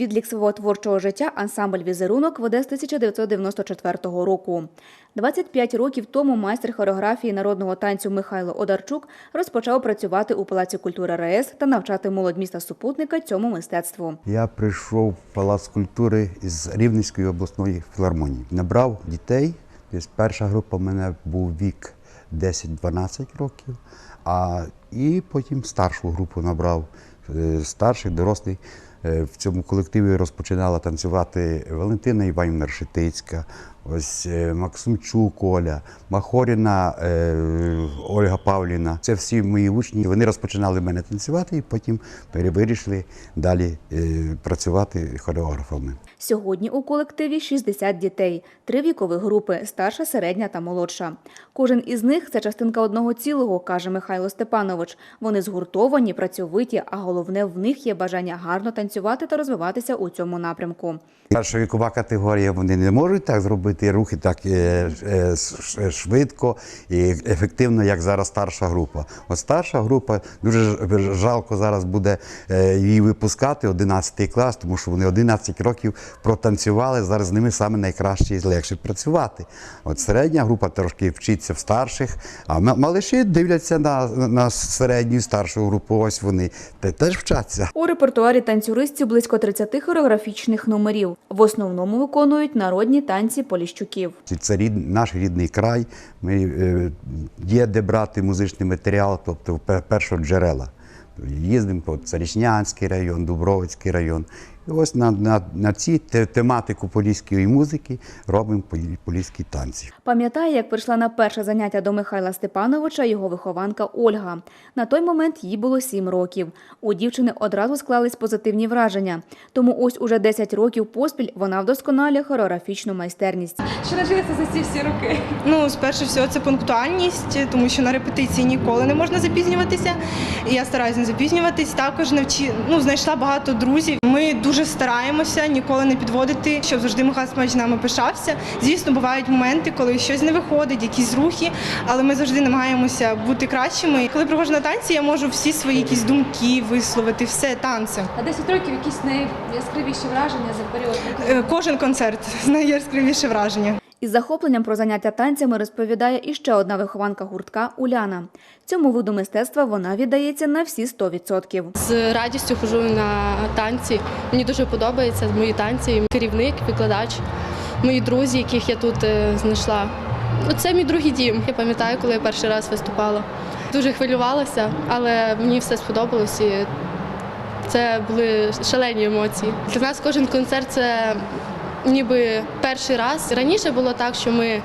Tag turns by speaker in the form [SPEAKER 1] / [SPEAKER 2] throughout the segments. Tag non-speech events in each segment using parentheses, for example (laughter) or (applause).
[SPEAKER 1] Відлік свого творчого життя ансамбль «Візерунок» веде з 1994 року. 25 років тому майстер хореографії народного танцю Михайло Одарчук розпочав працювати у Палаці культури РаЕС та навчати молодь міста супутника цьому мистецтву.
[SPEAKER 2] Я прийшов в Палац культури із Рівненської обласної філармонії. Набрав дітей. Десь перша група в мене був вік 10-12 років, а і потім старшу групу набрав е, старших, дорослих. Е, В цьому колективі розпочинала танцювати Валентина Іванівна Решетицька, ось е, Максимчук Оля, Махоріна е, Ольга Павліна. Це всі мої учні. Вони розпочинали мене танцювати і потім пере- вирішили далі е, працювати хореографами.
[SPEAKER 1] Сьогодні у колективі 60 дітей, три вікові групи старша, середня та молодша. Кожен із них це частинка одного цілого, каже Михайло Степанович. Вони згуртовані, працьовиті, а головне в них є бажання гарно танцювати та розвиватися у цьому напрямку.
[SPEAKER 2] Перша вікова категорія вони не можуть так зробити рухи так е, е, ш- швидко і ефективно, як зараз старша група. От старша група дуже жалко зараз буде е, її випускати, 11 клас, тому що вони 11 років протанцювали. Зараз з ними саме найкраще і легше працювати. От середня група трошки вчиться в старших, а малиші дивляться на, на середню старшу групу. Ось вони теж вчаться.
[SPEAKER 1] У репертуарі танцюристів близько 30 хореографічних номерів. В основному виконують народні танці поліщуків.
[SPEAKER 2] Це рід, наш рідний край. Ми, е, є де брати музичний матеріал, тобто пе- першого джерела. Їздимо по Царічнянський район, Дубровицький район. І ось на, на, на ці те- тематику поліської музики робимо поліські танці.
[SPEAKER 1] Пам'ятає, як прийшла на перше заняття до Михайла Степановича його вихованка Ольга. На той момент їй було 7 років. У дівчини одразу склались позитивні враження. Тому ось уже 10 років поспіль вона вдосконалює хореографічну майстерність.
[SPEAKER 3] Що навчилися за ці всі роки?
[SPEAKER 4] Ну, спершу всього, це пунктуальність, тому що на репетиції ніколи не можна запізнюватися. Я стараюся не запізнюватись. Також навчи... ну, знайшла багато друзів. Ми дуже стараємося ніколи не підводити, щоб завжди Михайло нами пишався. Звісно, бувають моменти, коли щось не виходить, якісь рухи, але ми завжди намагаємося бути кращими. Коли приходжу на танці, я можу всі свої якісь думки висловити, все танцем.
[SPEAKER 3] А 10 років якісь найяскравіші враження за період.
[SPEAKER 4] Е, Кожен концерт (laughs) найяскравіше враження.
[SPEAKER 1] Із захопленням про заняття танцями розповідає іще одна вихованка гуртка Уляна. Цьому виду мистецтва вона віддається на всі 100%.
[SPEAKER 5] З радістю ходжу на танці. Мені дуже подобаються мої танці. Керівник, викладач, мої друзі, яких я тут е, знайшла. Це мій другий дім. Я пам'ятаю, коли я перший раз виступала. Дуже хвилювалася, але мені все сподобалось і це були шалені емоції. Для нас кожен концерт це ніби перший раз. Раніше було так, що ми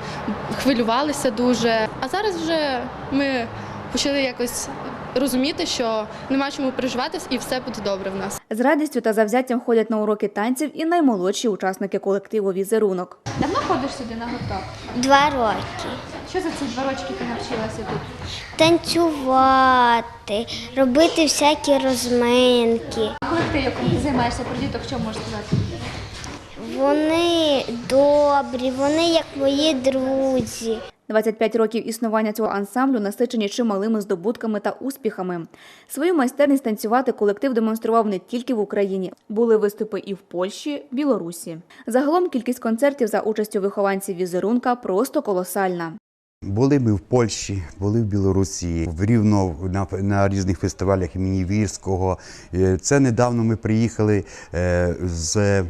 [SPEAKER 5] хвилювалися дуже, а зараз вже ми почали якось розуміти, що нема чому переживатись і все буде добре в нас.
[SPEAKER 1] З радістю та завзяттям ходять на уроки танців і наймолодші учасники колективу Візерунок.
[SPEAKER 3] Давно ходиш сюди на гурток?
[SPEAKER 6] Два роки.
[SPEAKER 3] Що за ці два рочки ти навчилася тут?
[SPEAKER 6] Танцювати, робити всякі розминки.
[SPEAKER 3] Колектив, якому ти займаєшся про діток, що можеш сказати?
[SPEAKER 6] Вони добрі, вони як мої друзі.
[SPEAKER 1] 25 років існування цього ансамблю насичені чималими здобутками та успіхами. Свою майстерність танцювати колектив демонстрував не тільки в Україні. Були виступи і в Польщі, Білорусі. Загалом кількість концертів за участю вихованців візерунка просто колосальна.
[SPEAKER 2] Були ми в Польщі, були в Білорусі, в Рівно на, на різних фестивалях імені Вірського. Е, Це недавно ми приїхали е, з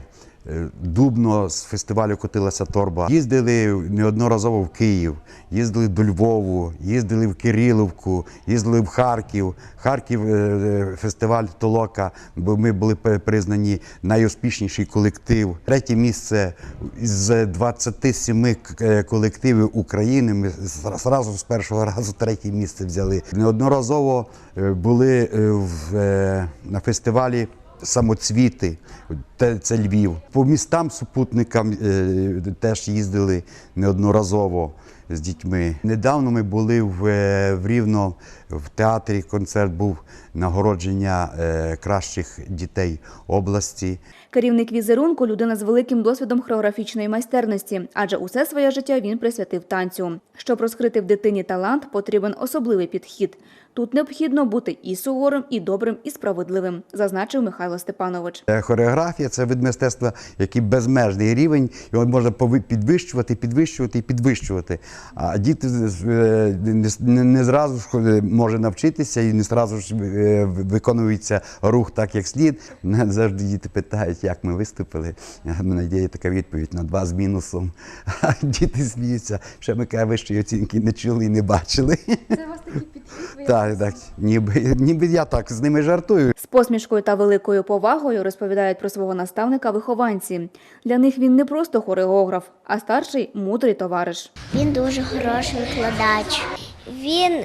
[SPEAKER 2] Дубно з фестивалю Котилася торба. Їздили неодноразово в Київ, їздили до Львову, їздили в Кириловку, їздили в Харків. Харків е, е, фестиваль Толока, бо ми були признані найуспішніший колектив. Третє місце з 27 е, колективів України. Ми зразу з першого (laughs) разу третє місце взяли. Неодноразово е, були е, е, на фестивалі самоцвіти, це Львів. По містам супутникам е, теж їздили неодноразово з дітьми. Недавно ми були в, е, в Рівно в театрі. Концерт був нагородження е, кращих дітей області.
[SPEAKER 1] Керівник візерунку людина з великим досвідом хореографічної майстерності, адже усе своє життя він присвятив танцю. Щоб розкрити в дитині талант, потрібен особливий підхід. Тут необхідно бути і суворим, і добрим, і справедливим, зазначив Михайло Степанович.
[SPEAKER 2] Е, Хореографія це вид мистецтва, який безмежний рівень, його можна підвищувати, підвищувати і підвищувати. А діти е, не, зразу ж може навчитися і не зразу ж е, виконується рух так, як слід. Мене завжди діти питають, як ми виступили. У мене є така відповідь на два з мінусом. (laughs) А діти сміються, що ми вищої оцінки не чули і не бачили.
[SPEAKER 3] Це у вас такий підхід? (laughs)
[SPEAKER 2] Так, так, ніби, ніби я так з ними жартую.
[SPEAKER 1] З посмішкою та великою повагою розповідають про свого наставника вихованці. Для них він не просто хореограф, а старший мудрий товариш.
[SPEAKER 6] Він дуже хороший викладач. Він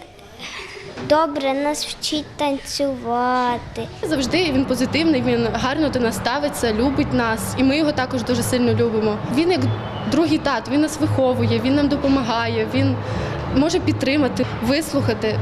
[SPEAKER 6] добре нас вчить танцювати.
[SPEAKER 5] Завжди він позитивний, він гарно до нас ставиться, любить нас, і ми його також дуже сильно любимо. Він як другий тат, він нас виховує, він нам допомагає, він може підтримати, вислухати.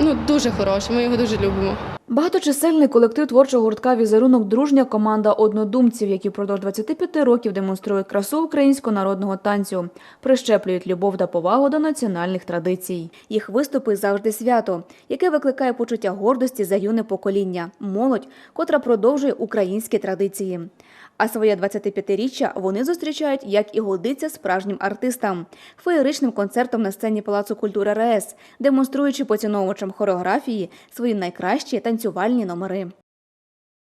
[SPEAKER 5] Ну дуже хороший, ми його дуже любимо.
[SPEAKER 1] Багаточисельний колектив творчого гуртка Візерунок дружня команда однодумців, які впродовж 25 років демонструють красу українського народного танцю, прищеплюють любов та повагу до національних традицій. Їх виступи завжди свято, яке викликає почуття гордості за юне покоління, молодь, котра продовжує українські традиції. А своє 25-річчя вони зустрічають, як і годиться справжнім артистам, феєричним концертом на сцені Палацу культури РС, демонструючи поціновувачам хореографії свої найкращі танцювальні номери.